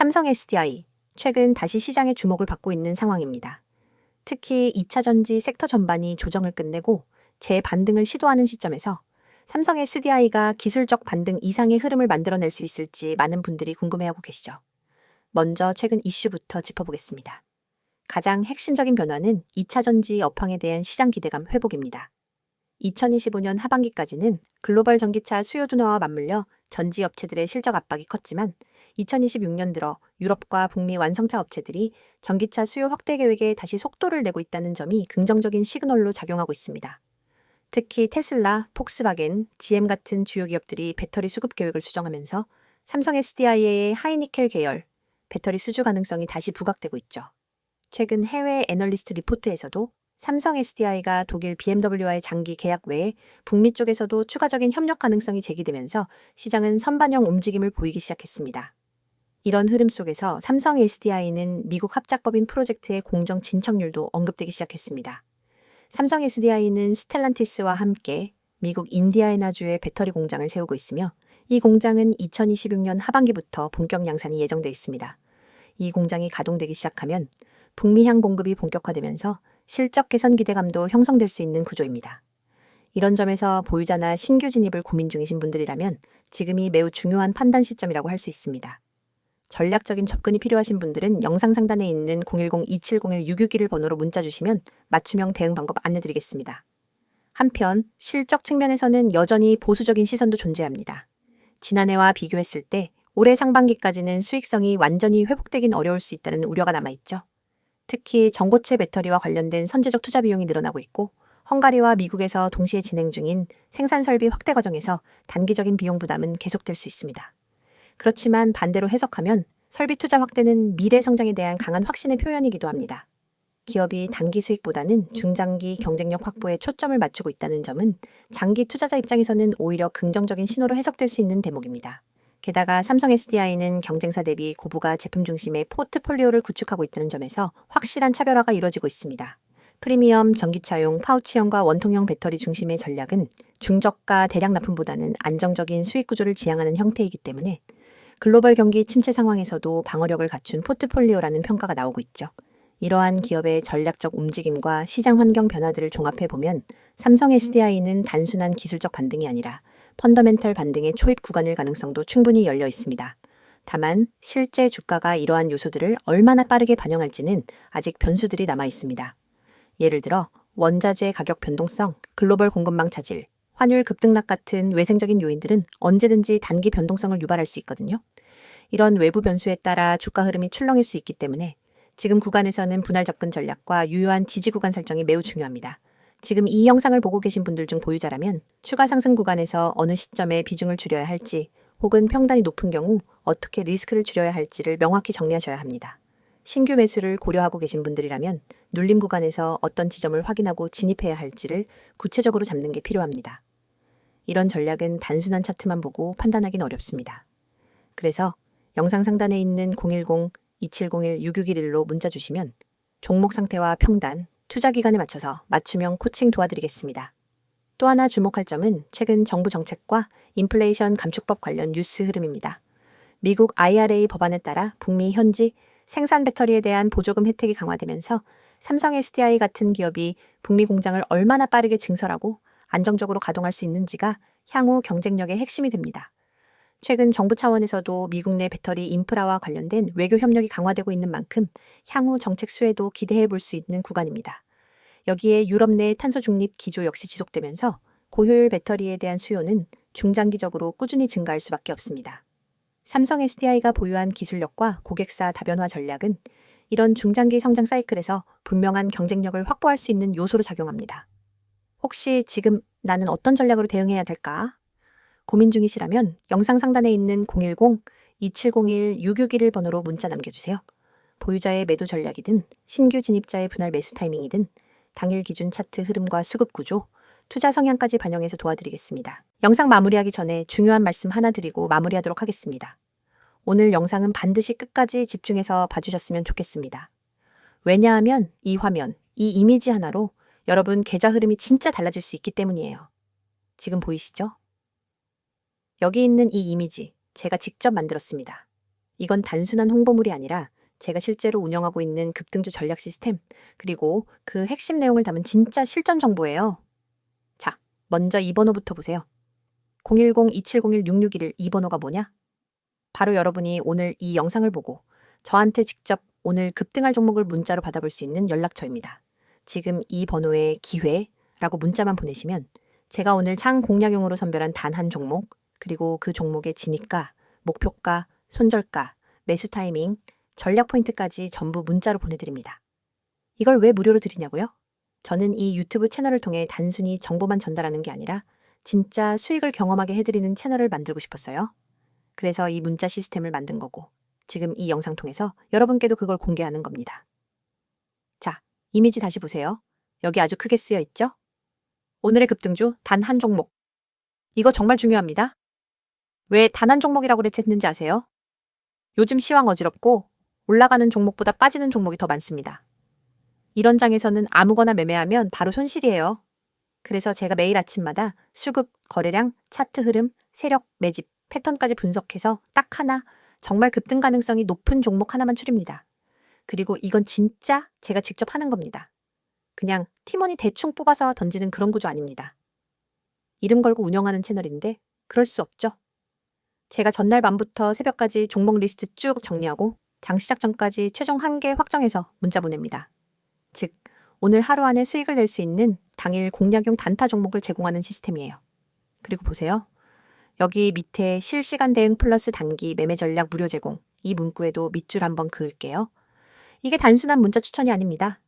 삼성 SDI, 최근 다시 시장의 주목을 받고 있는 상황입니다. 특히 2차 전지 섹터 전반이 조정을 끝내고 재반등을 시도하는 시점에서 삼성 SDI가 기술적 반등 이상의 흐름을 만들어낼 수 있을지 많은 분들이 궁금해하고 계시죠. 먼저 최근 이슈부터 짚어보겠습니다. 가장 핵심적인 변화는 2차 전지 업황에 대한 시장 기대감 회복입니다. 2025년 하반기까지는 글로벌 전기차 수요 둔화와 맞물려 전지 업체들의 실적 압박이 컸지만 2026년 들어 유럽과 북미 완성차 업체들이 전기차 수요 확대 계획에 다시 속도를 내고 있다는 점이 긍정적인 시그널로 작용하고 있습니다. 특히 테슬라, 폭스바겐, GM 같은 주요 기업들이 배터리 수급 계획을 수정하면서 삼성 SDI의 하이니켈 계열 배터리 수주 가능성이 다시 부각되고 있죠. 최근 해외 애널리스트 리포트에서도 삼성 SDI가 독일 BMW와의 장기 계약 외에 북미 쪽에서도 추가적인 협력 가능성이 제기되면서 시장은 선반영 움직임을 보이기 시작했습니다. 이런 흐름 속에서 삼성 SDI는 미국 합작법인 프로젝트의 공정 진척률도 언급되기 시작했습니다. 삼성 SDI는 스텔란티스와 함께 미국 인디아이나주의 배터리 공장을 세우고 있으며 이 공장은 2026년 하반기부터 본격 양산이 예정돼 있습니다. 이 공장이 가동되기 시작하면 북미향 공급이 본격화되면서 실적 개선 기대감도 형성될 수 있는 구조입니다. 이런 점에서 보유자나 신규 진입을 고민 중이신 분들이라면 지금이 매우 중요한 판단 시점이라고 할 수 있습니다. 전략적인 접근이 필요하신 분들은 영상 상단에 있는 010-2701-661 번호로 문자 주시면 맞춤형 대응 방법 안내드리겠습니다. 한편 실적 측면에서는 여전히 보수적인 시선도 존재합니다. 지난해와 비교했을 때 올해 상반기까지는 수익성이 완전히 회복되긴 어려울 수 있다는 우려가 남아있죠. 특히 전고체 배터리와 관련된 선제적 투자 비용이 늘어나고 있고 헝가리와 미국에서 동시에 진행 중인 생산 설비 확대 과정에서 단기적인 비용 부담은 계속될 수 있습니다. 그렇지만 반대로 해석하면 설비 투자 확대는 미래 성장에 대한 강한 확신의 표현이기도 합니다. 기업이 단기 수익보다는 중장기 경쟁력 확보에 초점을 맞추고 있다는 점은 장기 투자자 입장에서는 오히려 긍정적인 신호로 해석될 수 있는 대목입니다. 게다가 삼성 SDI는 경쟁사 대비 고부가 제품 중심의 포트폴리오를 구축하고 있다는 점에서 확실한 차별화가 이루어지고 있습니다. 프리미엄 전기차용 파우치형과 원통형 배터리 중심의 전략은 중저가 대량 납품보다는 안정적인 수익 구조를 지향하는 형태이기 때문에 글로벌 경기 침체 상황에서도 방어력을 갖춘 포트폴리오라는 평가가 나오고 있죠. 이러한 기업의 전략적 움직임과 시장 환경 변화들을 종합해 보면 삼성 SDI는 단순한 기술적 반등이 아니라 펀더멘털 반등의 초입 구간일 가능성도 충분히 열려 있습니다. 다만 실제 주가가 이러한 요소들을 얼마나 빠르게 반영할지는 아직 변수들이 남아 있습니다. 예를 들어 원자재 가격 변동성, 글로벌 공급망 차질, 환율 급등락 같은 외생적인 요인들은 언제든지 단기 변동성을 유발할 수 있거든요. 이런 외부 변수에 따라 주가 흐름이 출렁일 수 있기 때문에 지금 구간에서는 분할 접근 전략과 유효한 지지 구간 설정이 매우 중요합니다. 지금 이 영상을 보고 계신 분들 중 보유자라면 추가 상승 구간에서 어느 시점에 비중을 줄여야 할지 혹은 평단이 높은 경우 어떻게 리스크를 줄여야 할지를 명확히 정리하셔야 합니다. 신규 매수를 고려하고 계신 분들이라면 눌림 구간에서 어떤 지점을 확인하고 진입해야 할지를 구체적으로 잡는 게 필요합니다. 이런 전략은 단순한 차트만 보고 판단하기는 어렵습니다. 그래서 영상 상단에 있는 010-2701-6611로 문자 주시면 종목 상태와 평단, 투자 기간에 맞춰서 맞춤형 코칭 도와드리겠습니다. 또 하나 주목할 점은 최근 정부 정책과 인플레이션 감축법 관련 뉴스 흐름입니다. 미국 IRA 법안에 따라 북미 현지 생산 배터리에 대한 보조금 혜택이 강화되면서 삼성 SDI 같은 기업이 북미 공장을 얼마나 빠르게 증설하고 안정적으로 가동할 수 있는지가 향후 경쟁력의 핵심이 됩니다. 최근 정부 차원에서도 미국 내 배터리 인프라와 관련된 외교 협력이 강화되고 있는 만큼 향후 정책 수혜도 기대해 볼 수 있는 구간입니다. 여기에 유럽 내 탄소 중립 기조 역시 지속되면서 고효율 배터리에 대한 수요는 중장기적으로 꾸준히 증가할 수밖에 없습니다. 삼성 SDI가 보유한 기술력과 고객사 다변화 전략은 이런 중장기 성장 사이클에서 분명한 경쟁력을 확보할 수 있는 요소로 작용합니다. 혹시 지금 나는 어떤 전략으로 대응해야 될까? 고민 중이시라면 영상 상단에 있는 010-2701-6611 번호로 문자 남겨주세요. 보유자의 매도 전략이든 신규 진입자의 분할 매수 타이밍이든 당일 기준 차트 흐름과 수급 구조, 투자 성향까지 반영해서 도와드리겠습니다. 영상 마무리하기 전에 중요한 말씀 하나 드리고 마무리하도록 하겠습니다. 오늘 영상은 반드시 끝까지 집중해서 봐주셨으면 좋겠습니다. 왜냐하면 이 화면, 이 이미지 하나로 여러분 계좌 흐름이 진짜 달라질 수 있기 때문이에요. 지금 보이시죠? 여기 있는 이 이미지 제가 직접 만들었습니다. 이건 단순한 홍보물이 아니라 제가 실제로 운영하고 있는 급등주 전략 시스템, 그리고 그 핵심 내용을 담은 진짜 실전 정보예요. 자, 먼저 2번호부터 보세요. 010-2701-661 2번호가 뭐냐? 바로 여러분이 오늘 이 영상을 보고 저한테 직접 오늘 급등할 종목을 문자로 받아볼 수 있는 연락처입니다. 지금 이 번호에 기회라고 문자만 보내시면 제가 오늘 창 공략용으로 선별한 단 한 종목, 그리고 그 종목의 진입가, 목표가, 손절가, 매수 타이밍, 전략 포인트까지 전부 문자로 보내드립니다. 이걸 왜 무료로 드리냐고요? 저는 이 유튜브 채널을 통해 단순히 정보만 전달하는 게 아니라 진짜 수익을 경험하게 해드리는 채널을 만들고 싶었어요. 그래서 이 문자 시스템을 만든 거고, 지금 이 영상 통해서 여러분께도 그걸 공개하는 겁니다. 자, 이미지 다시 보세요. 여기 아주 크게 쓰여 있죠? 오늘의 급등주 단 한 종목. 이거 정말 중요합니다. 왜 단 한 종목이라고 그랬는지 아세요? 요즘 시황 어지럽고 올라가는 종목보다 빠지는 종목이 더 많습니다. 이런 장에서는 아무거나 매매하면 바로 손실이에요. 그래서 제가 매일 아침마다 수급, 거래량, 차트 흐름, 세력, 매집, 패턴까지 분석해서 딱 하나 정말 급등 가능성이 높은 종목 하나만 추립니다. 그리고 이건 진짜 제가 직접 하는 겁니다. 그냥 팀원이 대충 뽑아서 던지는 그런 구조 아닙니다. 이름 걸고 운영하는 채널인데 그럴 수 없죠. 제가 전날 밤부터 새벽까지 종목 리스트 쭉 정리하고 장 시작 전까지 최종 한 개 확정해서 문자 보냅니다. 즉, 오늘 하루 안에 수익을 낼 수 있는 당일 공략용 단타 종목을 제공하는 시스템이에요. 그리고 보세요. 여기 밑에 실시간 대응 플러스 단기 매매 전략 무료 제공 이 문구에도 밑줄 한번 그을게요. 이게 단순한 문자 추천이 아닙니다.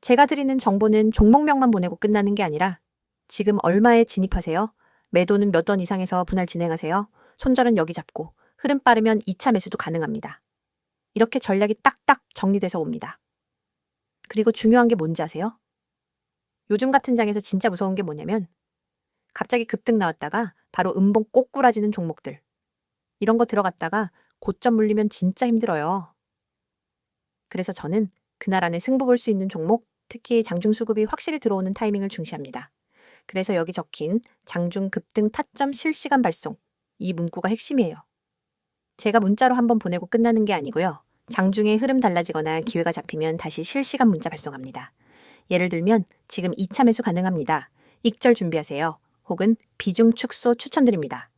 제가 드리는 정보는 종목명만 보내고 끝나는 게 아니라 지금 얼마에 진입하세요? 매도는 몇 원 이상에서 분할 진행하세요? 손절은 여기 잡고 흐름 빠르면 2차 매수도 가능합니다. 이렇게 전략이 딱딱 정리돼서 옵니다. 그리고 중요한 게 뭔지 아세요? 요즘 같은 장에서 진짜 무서운 게 뭐냐면 갑자기 급등 나왔다가 바로 음봉 꼬꾸라지는 종목들. 이런 거 들어갔다가 고점 물리면 진짜 힘들어요. 그래서 저는 그날 안에 승부 볼 수 있는 종목, 특히 장중 수급이 확실히 들어오는 타이밍을 중시합니다. 그래서 여기 적힌 장중 급등 타점 실시간 발송. 이 문구가 핵심이에요. 제가 문자로 한번 보내고 끝나는 게 아니고요. 장중에 흐름 달라지거나 기회가 잡히면 다시 실시간 문자 발송합니다. 예를 들면 지금 2차 매수 가능합니다. 익절 준비하세요. 혹은 비중 축소 추천드립니다.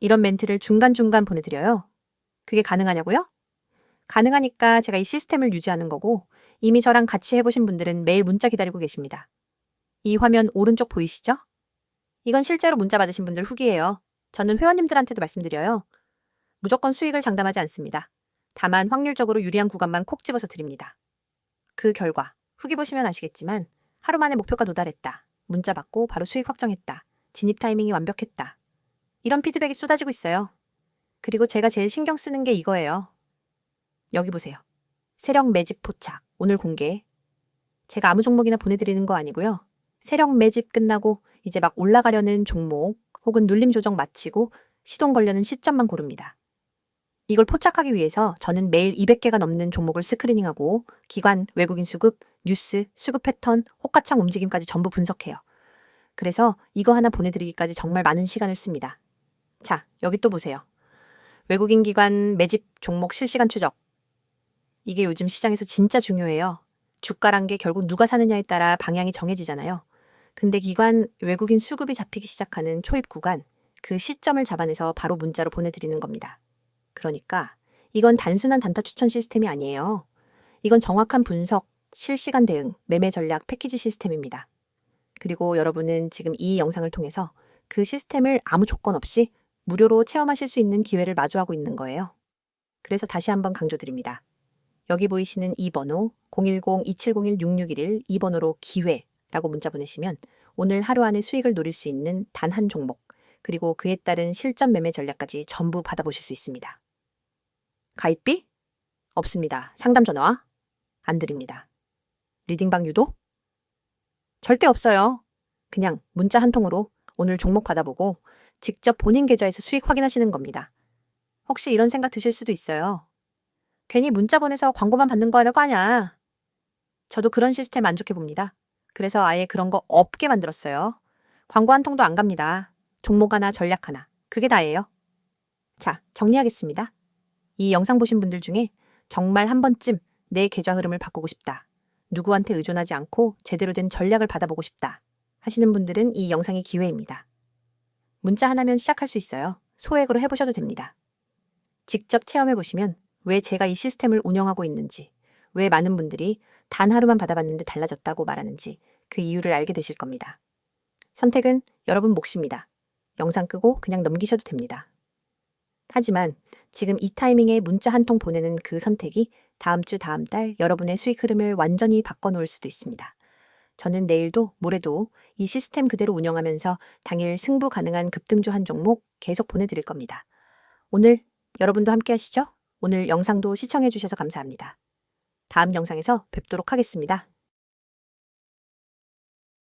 이런 멘트를 중간중간 보내드려요. 그게 가능하냐고요? 가능하니까 제가 이 시스템을 유지하는 거고 이미 저랑 같이 해보신 분들은 매일 문자 기다리고 계십니다. 이 화면 오른쪽 보이시죠? 이건 실제로 문자 받으신 분들 후기예요. 저는 회원님들한테도 말씀드려요. 무조건 수익을 장담하지 않습니다. 다만 확률적으로 유리한 구간만 콕 집어서 드립니다. 그 결과 후기 보시면 아시겠지만 하루 만에 목표가 도달했다. 문자 받고 바로 수익 확정했다. 진입 타이밍이 완벽했다. 이런 피드백이 쏟아지고 있어요. 그리고 제가 제일 신경 쓰는 게 이거예요. 여기 보세요. 세력 매집 포착. 오늘 공개. 제가 아무 종목이나 보내드리는 거 아니고요. 세력 매집 끝나고 이제 막 올라가려는 종목 혹은 눌림 조정 마치고 시동 걸려는 시점만 고릅니다. 이걸 포착하기 위해서 저는 매일 200개가 넘는 종목을 스크리닝하고 기관, 외국인 수급, 뉴스, 수급 패턴, 호가창 움직임까지 전부 분석해요. 그래서 이거 하나 보내드리기까지 정말 많은 시간을 씁니다. 자, 여기 또 보세요. 외국인 기관 매집 종목 실시간 추적. 이게 요즘 시장에서 진짜 중요해요. 주가란 게 결국 누가 사느냐에 따라 방향이 정해지잖아요. 근데 기관 외국인 수급이 잡히기 시작하는 초입 구간, 그 시점을 잡아내서 바로 문자로 보내드리는 겁니다. 그러니까 이건 단순한 단타 추천 시스템이 아니에요. 이건 정확한 분석, 실시간 대응, 매매 전략 패키지 시스템입니다. 그리고 여러분은 지금 이 영상을 통해서 그 시스템을 아무 조건 없이 무료로 체험하실 수 있는 기회를 마주하고 있는 거예요. 그래서 다시 한번 강조드립니다. 여기 보이시는 이 번호 010-2701-6611이 번호로 기회라고 문자 보내시면 오늘 하루 안에 수익을 노릴 수 있는 단 한 종목 그리고 그에 따른 실전 매매 전략까지 전부 받아보실 수 있습니다. 가입비? 없습니다. 상담 전화? 안 드립니다. 리딩방 유도? 절대 없어요. 그냥 문자 한 통으로 오늘 종목 받아보고 직접 본인 계좌에서 수익 확인하시는 겁니다. 혹시 이런 생각 드실 수도 있어요. 괜히 문자 보내서 광고만 받는 거라고 하냐. 저도 그런 시스템 안 좋게 봅니다. 그래서 아예 그런 거 없게 만들었어요. 광고 한 통도 안 갑니다. 종목 하나, 전략 하나. 그게 다예요. 자, 정리하겠습니다. 이 영상 보신 분들 중에 정말 한 번쯤 내 계좌 흐름을 바꾸고 싶다. 누구한테 의존하지 않고 제대로 된 전략을 받아보고 싶다. 하시는 분들은 이 영상이 기회입니다. 문자 하나면 시작할 수 있어요. 소액으로 해보셔도 됩니다. 직접 체험해 보시면 왜 제가 이 시스템을 운영하고 있는지, 왜 많은 분들이 단 하루만 받아봤는데 달라졌다고 말하는지 그 이유를 알게 되실 겁니다. 선택은 여러분 몫입니다. 영상 끄고 그냥 넘기셔도 됩니다. 하지만 지금 이 타이밍에 문자 한 통 보내는 그 선택이 다음 주 다음 달 여러분의 수익 흐름을 완전히 바꿔놓을 수도 있습니다. 저는 내일도 모레도 이 시스템 그대로 운영하면서 당일 승부 가능한 급등주 한 종목 계속 보내드릴 겁니다. 오늘 여러분도 함께 하시죠? 오늘 영상도 시청해주셔서 감사합니다. 다음 영상에서 뵙도록 하겠습니다.